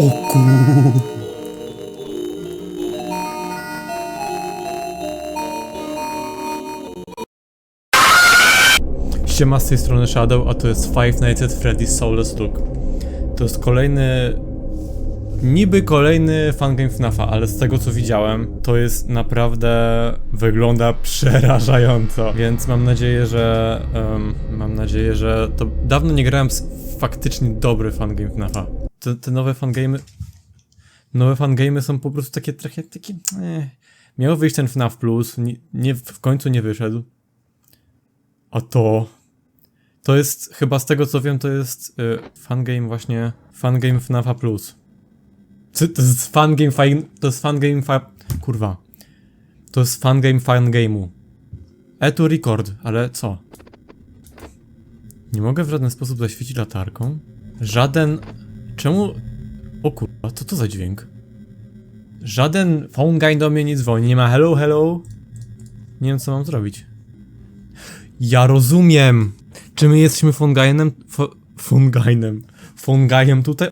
O kur... Siema z tej strony Shadow, a to jest Five Nights at Freddy's Soulless Look. To jest kolejny... Niby kolejny fangame FNAFa, ale z tego co widziałem, to jest naprawdę... wygląda przerażająco. Więc mam nadzieję, że... em, mam nadzieję, że to... Dawno nie grałem z faktycznie dobry fangame FNAFa. Te, te nowe fangamy... Nowe fangamy są po prostu takie trochę takie... Eh. Miał wyjść ten FNAF Plus, nie, nie, w końcu nie wyszedł. A to... To jest, chyba z tego co wiem, to jest y, fangame właśnie, fangame FNAFa Plus. Co, to jest fangame, fine, to jest fangame, fa... kurwa. To jest fangame fangame'u. E tu record, ale co? Nie mogę w żaden sposób zaświecić latarką? Żaden... Czemu... O kurwa, co to za dźwięk? Żaden phone guy do mnie nie dzwoni, nie ma hello, hello. Nie wiem co mam zrobić. Ja rozumiem! Czy my jesteśmy? Fo- Fungainem. Fungajem tutaj?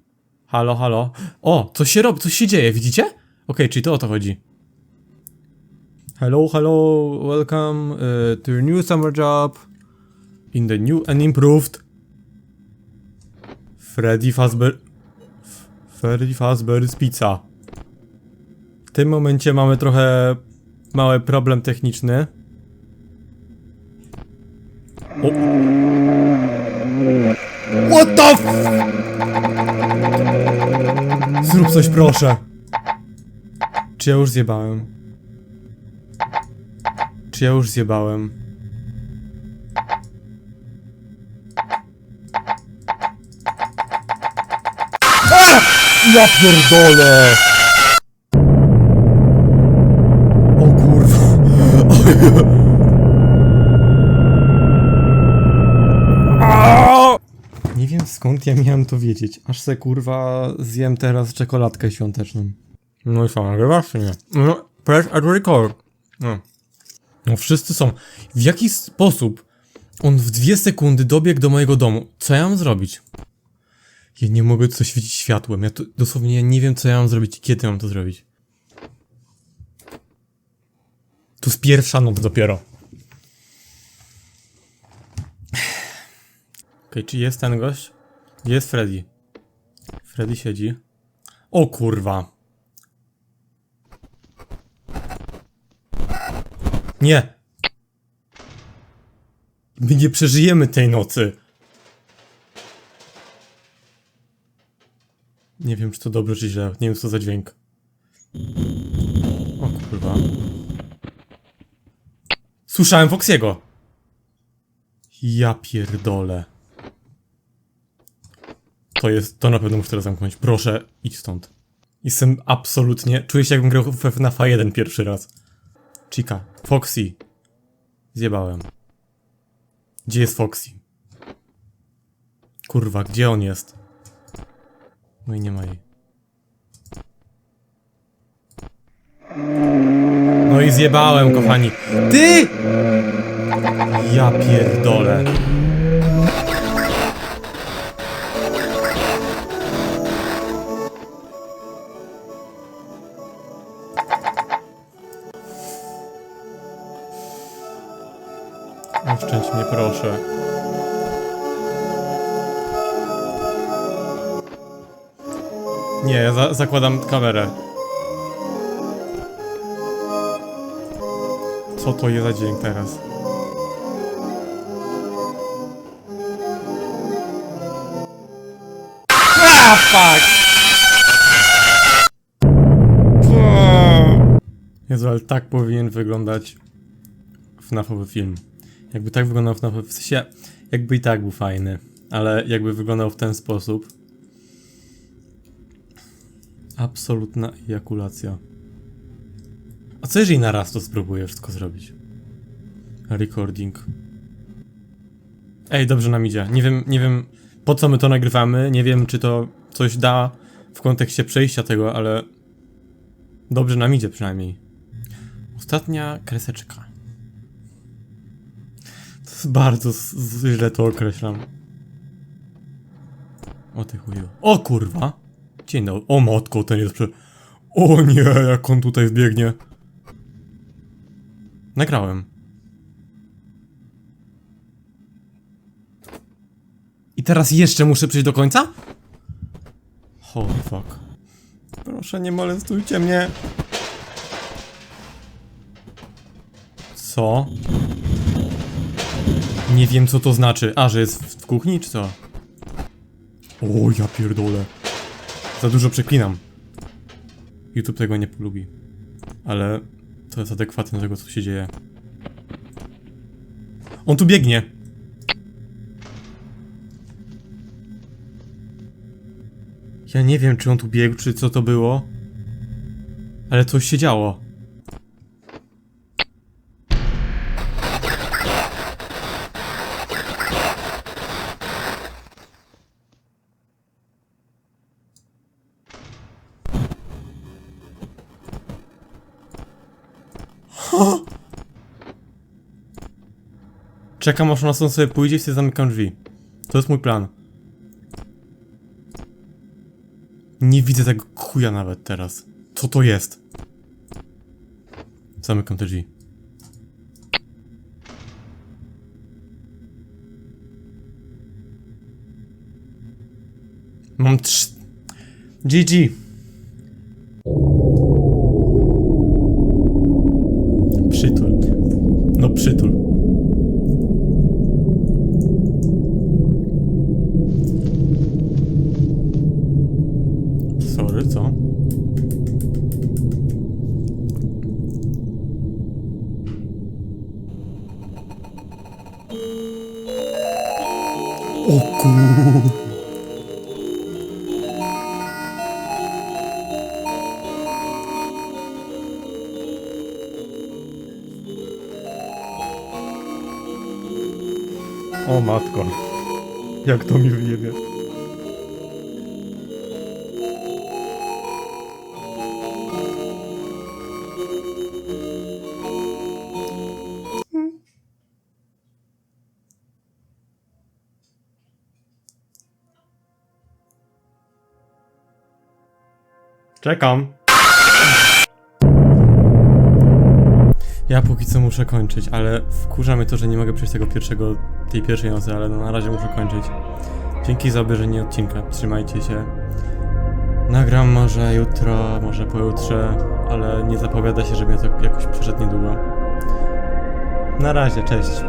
Halo, halo. O, coś się robi, coś się dzieje, widzicie? Okej, czyli to o to chodzi. Hello, hello, welcome uh, to your new summer job. In the new and improved Freddy Fazbear... F- Freddy Fazbear's Pizza. W tym momencie mamy trochę mały problem techniczny. O. What the f... Zrób coś proszę. Czy ja już zjebałem? Czy ja już zjebałem? Ja pierdolę! O kurwa. Nie wiem skąd ja miałem to wiedzieć. Aż se kurwa zjem teraz czekoladkę świąteczną. No i co, nagrywasz czy nie? No, press at record. No. no wszyscy są. W jaki sposób on w dwie sekundy dobiegł do mojego domu? Co ja mam zrobić? Ja nie mogę tu świecić światłem. Ja to, dosłownie ja nie wiem co ja mam zrobić i kiedy mam to zrobić. Tu jest pierwsza noc dopiero. Okej, czy jest ten gość? Jest Freddy. Freddy siedzi. O kurwa. Nie. My nie przeżyjemy tej nocy. Nie wiem, czy to dobrze, czy źle. Nie wiem, co za dźwięk. O kurwa. Słyszałem Foxiego. Ja pierdolę. To jest, to na pewno muszę teraz zamknąć. Proszę, idź stąd. Jestem absolutnie, czuję się jakbym grał w FNAF 1 pierwszy raz. Chica, Foxy. Zjebałem. Gdzie jest Foxy? Kurwa, gdzie on jest? No i nie ma jej. No i zjebałem, kochani. Ty! Ja pierdolę. Oszczędź mnie, proszę. Nie, ja za zakładam kamerę. Co to jest za dźwięk teraz? Ah, fuck! Jezu, ale tak powinien wyglądać FNAFowy film. Jakby tak wyglądał FNAF, w sensie, jakby i tak był fajny, ale jakby wyglądał w ten sposób. Absolutna ejakulacja. A co jeżeli na raz to spróbuję wszystko zrobić? Recording. Ej, dobrze nam idzie. Nie wiem, nie wiem po co my to nagrywamy, nie wiem czy to coś da w kontekście przejścia tego, ale dobrze nam idzie przynajmniej. Ostatnia kreseczka. To jest bardzo źle to określam. O ty chuju. O kurwa! Dzień dobry. O matko, ten jest prze... O nie, jak on tutaj wbiegnie. Nagrałem. I teraz jeszcze muszę przejść do końca? Holy fuck. Proszę, nie molestujcie mnie. Co? Nie wiem, co to znaczy. A, że jest w kuchni, czy co? O, ja pierdolę. Za dużo przeklinam. YouTube tego nie polubi. Ale to jest adekwatne do tego, co się dzieje. On tu biegnie. Ja nie wiem, czy on tu biegł, czy co to było. Ale coś się działo. Czekam aż ona stąd sobie pójdzie i sobie zamykam drzwi. To jest mój plan. Nie widzę tego chuja nawet teraz. Co to jest? Zamykam te drzwi. Mam trz... GG. Przytul. No przytul. Sorry, co? O kur... O matko. Jak to mi wyjebie. Czekam. Ja póki co muszę kończyć, ale wkurza mnie to, że nie mogę przejść tego pierwszego, tej pierwszej nocy, ale no na razie muszę kończyć. Dzięki za obejrzenie odcinka, trzymajcie się. Nagram może jutro, może pojutrze, ale nie zapowiada się, że mnie to jakoś przeszedł niedługo. Na razie, cześć.